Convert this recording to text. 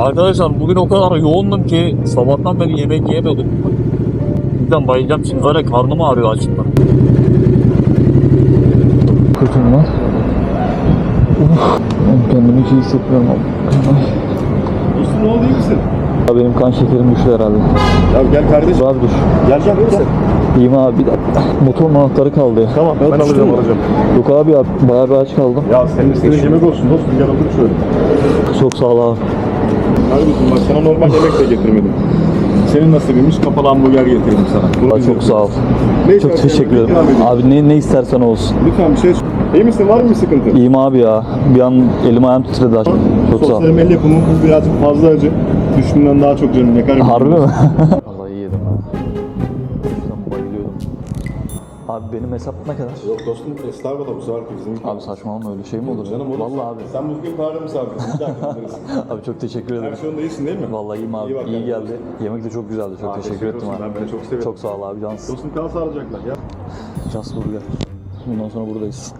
Arkadaşlar bugün o kadar yoğundum ki sabahtan beri yemek yemedim. Bizden bayılacağım şimdi zaten karnım ağrıyor açlıktan. Kötüyüm lan. Kendimi hiç iyi hissetmiyorum Dostum ne oldu iyi misin? Benim kan şekerim düştü herhalde. Ya gel kardeşim. Abi dur. Gel gel gel. İyiyim abi bir dakika. Motor anahtarı kaldı. Tamam ben, alacağım alacağım. Yok abi ya bayağı bir aç kaldım. Ya senin istediğin yemek olsun dostum gel otur şöyle. Çok sağ ol abi. Kardeşim bak sana normal yemek de getirmedim. Senin nasibiymiş kapalı hamburger getirdim sana. Bunu Aa, çok sağ ol. Ne Çok istersen teşekkür ederim. ikram edeyim. Abi ne ne istersen olsun. Lütfen bir şey İyi misin var mı bir sıkıntı? İyiyim abi ya. Bir an elim ayağım titredi. aç. Çok sağ ol. Sosyal medya bu birazcık fazla acı. Düşündüğümden daha çok canım yakar. Harbi mi? Abi benim hesap ne kadar? Yok dostum estağfurullah bu sefer bizim. Abi saçmalama öyle şey mi olur? Canım olur. Vallahi abi. Sen bugün kahve misafirin. Bir gideriz. Abi çok teşekkür Her ederim. şey yolunda iyisin değil mi? Vallahi iyiyim abi. İyi bak İyi kendine. geldi. Yemek de çok güzeldi. Çok Aa, teşekkür ettim olsun. abi. Ben beni çok severim. Çok sağ ol abi cansın. Dostum kal sağlıcakla. Gel. Just Burger. Bundan sonra buradayız.